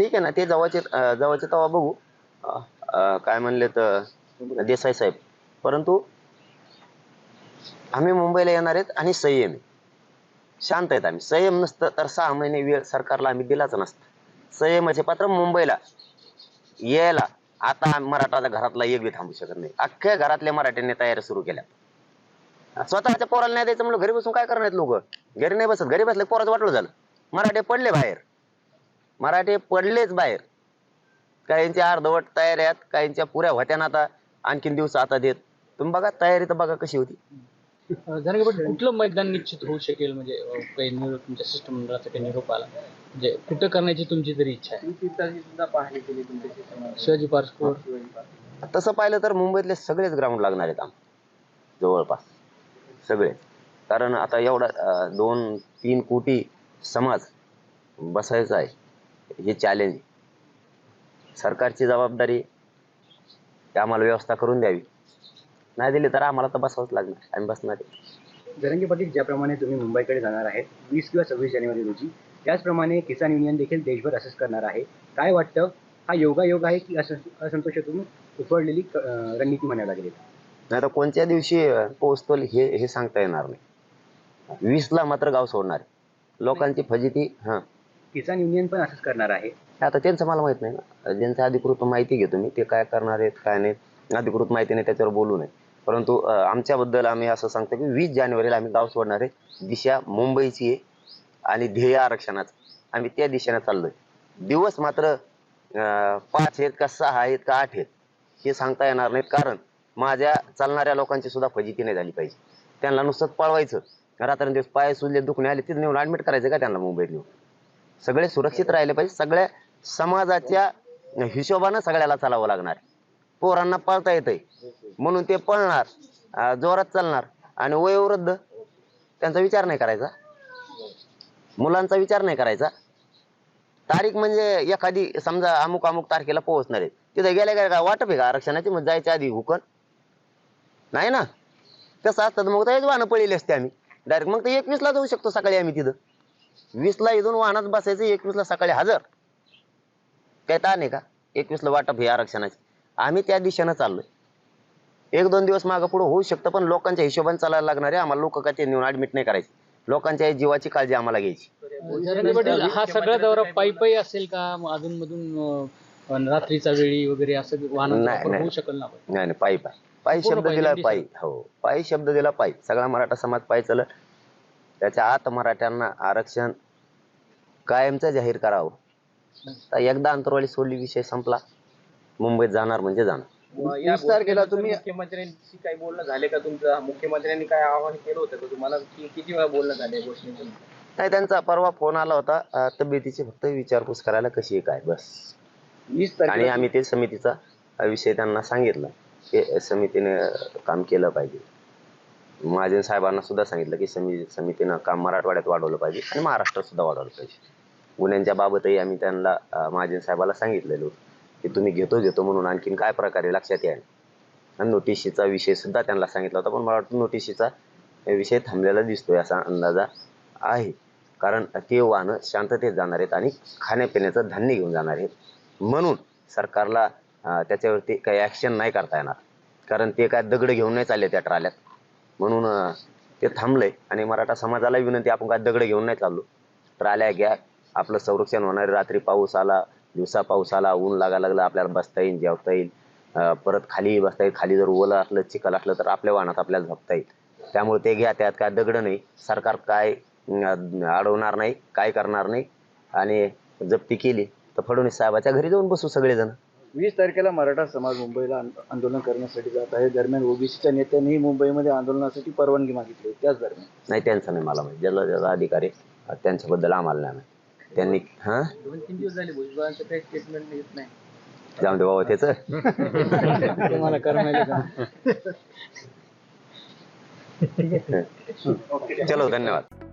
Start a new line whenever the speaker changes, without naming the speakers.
ठीक आहे ना ते जवळचे जवळचे तेव्हा बघू. काय म्हणले तर देसाई साहेब. परंतु आम्ही मुंबईला येणार आहेत आणि संयम. शांत आहेत आम्ही. संयम नसतं तर सहा महिने वेळ सरकारला आम्ही दिलाच नसतं. संयमाचे पात्र मुंबईला यायला आता मराठा घरातला एक बी थांबू शकत नाही. अख्ख्या घरातल्या मराठ्यांनी तयारी सुरू केल्या. स्वतःच्या पोराला नाही द्यायचं म्हणलं घरी बसून काय करणार लोक? घरी नाही बसत. घरी बसले पोराचं वाटलं झालं. मराठे पडले बाहेर. मराठे पडलेच बाहेर. काहींच्या अर्धवट तयारी आहेत काहींच्या पुऱ्या होत्या ना आता आणखीन दिवस आता देत. तुम्ही बघा तयारी तर बघा कशी होती.
कुठलं मैदान निश्चित होऊ शकेल? म्हणजे काही निरोप तुमच्या शिष्टमंडळाचा काही निरोप आला म्हणजे कुठं करण्याची तुमची तरी इच्छा आहे? शिवाजी पार्क
तसं पाहिलं तर मुंबईतले सगळेच ग्राउंड लागणार आहेत आम जवळपास. सगळे. कारण आता एवढा दोन तीन कोटी समाज बसायचा आहे. हे चॅलेंज सरकारची जबाबदारी आम्हाला व्यवस्था करून द्यावी. नाही दिली तर आम्हाला तर बसावंच लागणार. आम्ही बसणार.
जरंगे पाटील ज्याप्रमाणे तुम्ही मुंबईकडे जाणार आहेत वीस किंवा सव्वीस जानेवारी रोजी त्याचप्रमाणे किसान युनियन देखील देशभर असेच करणार आहे. काय वाटतं? हा योगायोग आहे की असं असंतोषातून उफळलेली रणनीती म्हणावी लागेल?
नाही तर कोणत्या दिवशी पोहोचतो हे हे सांगता येणार नाही. वीसला मात्र गाव सोडणार. लोकांची फजिती हां.
किसान युनियन पण असंच करणार आहे.
आता त्यांचं मला माहीत नाही ना. ज्यांचं अधिकृत माहिती घेतो मी ते काय करणार आहेत काय नाही. अधिकृत माहिती नाही त्याच्यावर बोलू नये. परंतु आमच्याबद्दल आम्ही असं सांगतो की वीस जानेवारीला आम्ही गाव सोडणार आहे. दिशा मुंबईची आहे आणि ध्येय आरक्षणाचं. आम्ही त्या दिशेने चाललोय. दिवस मात्र पाच आहेत का सहा आहेत का आठ आहेत हे सांगता येणार नाहीत. कारण माझ्या चालणाऱ्या लोकांची सुद्धा फजिती नाही झाली पाहिजे. त्यांना नुसतंच पळवायचं. रात्रंदिवस पाय सुजले दुखणे आले तिथे नेऊन ऍडमिट करायचं का त्यांना मुंबईत नेऊन? सगळे सुरक्षित राहिले पाहिजे. सगळ्या समाजाच्या हिशोबानं सगळ्याला चालावं लागणार. पोरांना पळता येतंय. म्हणून ते पळणार जोरात चालणार. आणि वयोवृद्ध त्यांचा विचार नाही करायचा. मुलांचा विचार नाही करायचा. तारीख म्हणजे एखादी समजा अमुक अमुक तारखेला पोहोचणार आहे तिथे गेल्या गेल्या काय वाटप आहे का? आरक्षणाची मग जायच्या आधी हुकन? नाही ना. तसं असतं मग तर वाहनं पडलेली असते आम्ही. डायरेक्ट मग तर एकवीसला जाऊ शकतो सकाळी आम्ही तिथं. वीसला इथून वाहनात बसायचं एकवीसला सकाळी हजर. काय ताण आहे का? एकवीसला वाटप हे आरक्षणाचे. आम्ही त्या दिशेनं चाललोय. एक दोन दिवस मागं पुढे होऊ शकतं पण लोकांच्या हिशोबाने चालायला लागणार आहे आम्हाला लोक काय ते नेऊन ऍडमिट नाही करायचे. लोकांच्या जीवाची काळजी आम्हाला घ्यायची.
हा सगळा दौरा पायी पायी असेल का? अधून मधून रात्रीचा वेळी वगैरे असं. होऊ शकेल ना
नाही पायी पायी पायी शब्द दिला पायी. हो पायी शब्द दिला पायी. सगळा मराठा समाज पायी चल त्याच्या आत मराठ्यांना आरक्षण कायमचं जाहीर करावं. तर एकदा अंतरवाली सोडली विषय संपला. मुंबईत जाणार म्हणजे जाणार.
वीस तारखेला तुम्ही. मुख्यमंत्र्यांशी काही बोलणं झाले का तुमचं? मुख्यमंत्र्यांनी काय आवाहन केलं होतं का तुम्हाला? कि- किती वेळा बोलणं झालं या गोष्टींचं?
नाही त्यांचा परवा फोन आला होता. तब्येतीची फक्त विचारपूस करायला कशी आहे काय बस.
वीस
आणि आम्ही ते समितीचा विषय त्यांना सांगितला. की समितीने काम केलं पाहिजे. महाजन साहेबांना सुद्धा सांगितलं की समी समितीनं काम मराठवाड्यात वाढवलं पाहिजे आणि महाराष्ट्रात सुद्धा वाढवलं पाहिजे. गुन्ह्यांच्या बाबतही आम्ही त्यांना महाजन साहेबाला सांगितलेलो की तुम्ही घेतो घेतो म्हणून आणखीन काय प्रकारे लक्षात याल आणि नोटिशीचा विषय सुद्धा त्यांना सांगितला होता पण मला वाटतं नोटिशीचा विषय थांबलेला दिसतोय असा अंदाजा आहे. कारण ते वाहनं शांततेत जाणार आहेत आणि खाण्यापिण्याचं धान्य घेऊन जाणार आहेत. म्हणून सरकारला त्याच्यावरती काही ॲक्शन नाही करता येणार. कारण ते काय दगड घेऊन नाही चालले त्या ट्राल्यात. म्हणून अं, ते थांबलंय. आणि मराठा समाजाला विनंती आपण काय दगड घेऊन नाही चाललो. ट्राल्या घ्या. आपलं संरक्षण होणार आहे. रात्री पाऊस आला दिवसा पाऊस आला ऊन लागायला लागलं आपल्याला बसता येईल जेवता येईल. अं, परत खाली बसता येईल खाली जर ओलं असलं चिखल असलं तर आपल्या वाहनात आपल्याला झोपता येईल. त्यामुळे ते घ्या त्यात काय दगड नाही. सरकार काय अं, अडवणार नाही काय करणार नाही. आणि जप्ती केली तर फडणवीस साहेबाच्या घरी जाऊन बसू सगळेजण.
वीस तारखेला मराठा समाज मुंबईला आंद- आंदोलन करण्यासाठी जात आहे. दरम्यान ओबीसीच्या नेत्यांनी मुंबईमध्ये आंदोलनासाठी परवानगी मागितली होती. त्याच दरम्यान.
नाही त्यांचं नाही मला माहिती. ज्याला ज्याला अधिकारी त्यांच्याबद्दल आम्हाला नाही माहिती. त्यांनी हा?
दोन तीन दिवस झाले भुजबळांचं काही स्टेटमेंट येत नाही.
जाऊन दे बाबा त्याचं.
तुम्हाला करमायला
चलो धन्यवाद.